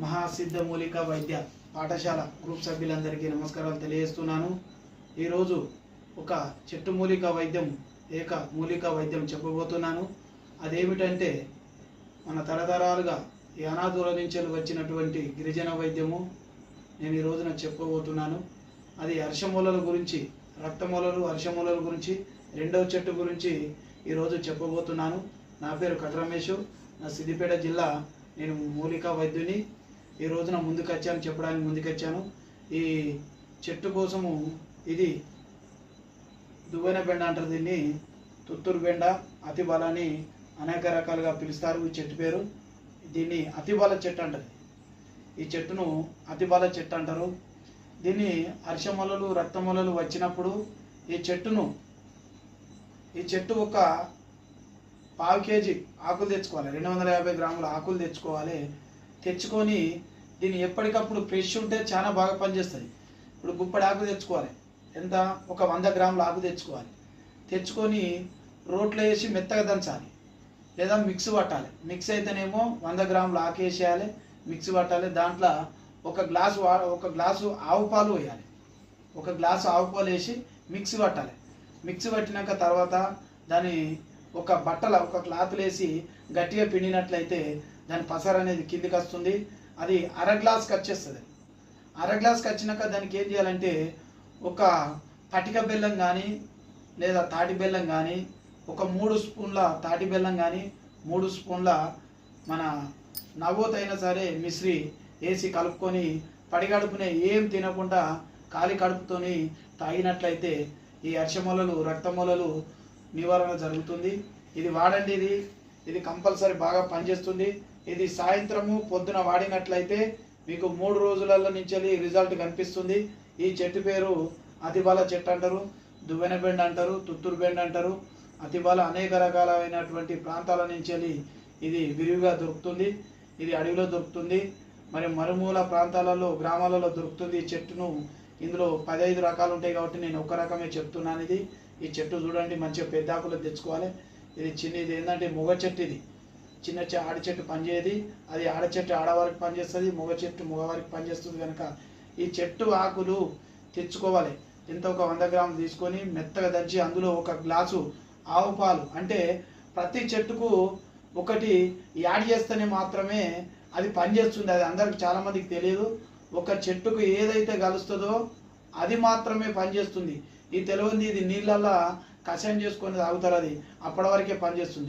మహాసిద్ధ మూలిక వైద్య పాఠశాల గ్రూప్ సభ్యులందరికీ నమస్కారాలు తెలియజేస్తున్నాను. ఈరోజు ఒక చెట్టు మూలిక వైద్యం ఏక మూలిక వైద్యం చెప్పబోతున్నాను. అదేమిటంటే మన తరతరాలుగా యానాదుల నుంచి వచ్చినటువంటి గిరిజన వైద్యము నేను ఈ రోజున చెప్పబోతున్నాను. అది హర్షమూలల గురించి రక్తమూలలు హర్షమూలల గురించి రెండవ చెట్టు గురించి ఈరోజు చెప్పబోతున్నాను. నా పేరు కట్రమేషు నా సిద్దిపేట జిల్లా నేను మూలిక వైద్యుని. ఈ రోజున ముందుకొచ్చాను చెప్పడానికి ముందుకొచ్చాను. ఈ చెట్టు కోసము ఇది దువ్వెన బెండ అంటారు దీన్ని. తుత్తూరు బెండ అతిబల అని అనేక రకాలుగా పిలుస్తారు ఈ చెట్టు పేరు. దీన్ని అతిబల చెట్టు అంటారు ఈ చెట్టును అతిబల చెట్టు అంటారు. దీన్ని హర్షమలలు రక్తమలలు వచ్చినప్పుడు ఈ చెట్టును ఈ చెట్టు ఒక పావు కేజీ ఆకులు తెచ్చుకోవాలి. రెండు వందల యాభై గ్రాముల ఆకులు తెచ్చుకోవాలి. తెచ్చుకొని దీన్ని ఎప్పటికప్పుడు ఫ్రెష్ ఉంటే చాలా బాగా పనిచేస్తుంది. ఇప్పుడు గుప్పడి ఆకు తెచ్చుకోవాలి. ఎంత? ఒక వంద గ్రాముల ఆకు తెచ్చుకోవాలి. తెచ్చుకొని రోట్లో వేసి మెత్తగా దంచాలి. లేదా మిక్స్ పట్టాలి. మిక్స్ అయితేనేమో వంద గ్రాముల ఆకు వేసేయాలి మిక్స్ పట్టాలి. దాంట్లో ఒక గ్లాసు వా- ఒక గ్లాసు ఆవు పాలు వేయాలి. ఒక గ్లాసు ఆవు పాలు వేసి మిక్స్ పట్టాలి. మిక్స్ పట్టినాక తర్వాత దాని ఒక బట్టల ఒక క్లాత్ వేసి గట్టిగా పిండినట్లయితే దాని పసర అనేది కిందికి వస్తుంది. అది అర గ్లాస్కి వచ్చేస్తుంది అర గ్లాస్కి వచ్చినాక దానికి ఏం చేయాలంటే ఒక పటిక బెల్లం కానీ లేదా తాటి బెల్లం కానీ ఒక మూడు స్పూన్ల తాటి బెల్లం కానీ మూడు స్పూన్ల మన నవ్వోతైనా సరే మిశ్రి వేసి కలుపుకొని పడిగడుపునే ఏం తినకుండా ఖాళీ కడుపుతోని తాగినట్లయితే ఈ అర్షమూలలు రక్తమూలలు నివారణ జరుగుతుంది. ఇది వాడండి ఇది. ఇది కంపల్సరీ బాగా పనిచేస్తుంది. ఇది సాయంత్రము పొద్దున వాడినట్లయితే మీకు మూడు రోజులలో నుంచి రిజల్ట్ కనిపిస్తుంది. ఈ చెట్టు పేరు అతిబల చెట్టు అంటారు దువ్వెన బెండ్ అంటారు తుత్తూరు బెండ్ అంటారు. అతిబల అనేక రకాలైనటువంటి ప్రాంతాల నుంచి ఇది విరివిగా దొరుకుతుంది. ఇది అడవిలో దొరుకుతుంది. మరి మరుమూల ప్రాంతాలలో గ్రామాలలో దొరుకుతుంది ఈ చెట్టును. ఇందులో పదహైదు రకాలు ఉంటాయి కాబట్టి నేను ఒక రకమే చెప్తున్నాను ఇది. ఈ చెట్టు చూడండి మంచిగా పెద్ద ఆకులు తెచ్చుకోవాలి. ఇది చిన్న ఇది ఏంటంటే మొగ చెట్టు ఇది. చిన్న చె- ఆడి చెట్టు పనిచేయదు. అది ఆడ చెట్టు ఆడవారికి పనిచేస్తుంది మగ చెట్టు మగవారికి పనిచేస్తుంది కనుక ఈ చెట్టు ఆకులు తెచ్చుకోవాలి. ఇంత ఒక వంద గ్రాములు తీసుకొని మెత్తగా దంచి అందులో ఒక గ్లాసు ఆవు పాలు. అంటే ప్రతి చెట్టుకు ఒకటి యాడ్ చేస్తేనే మాత్రమే అది పనిచేస్తుంది. అది అందరికి చాలామందికి తెలియదు. ఒక చెట్టుకు ఏదైతే కలుస్తుందో అది మాత్రమే పనిచేస్తుంది. ఈ తెలియంది ఇది నీళ్ళల్లో కషాయం చేసుకొని తాగుతారు అది. అప్పటి వరకే పనిచేస్తుంది.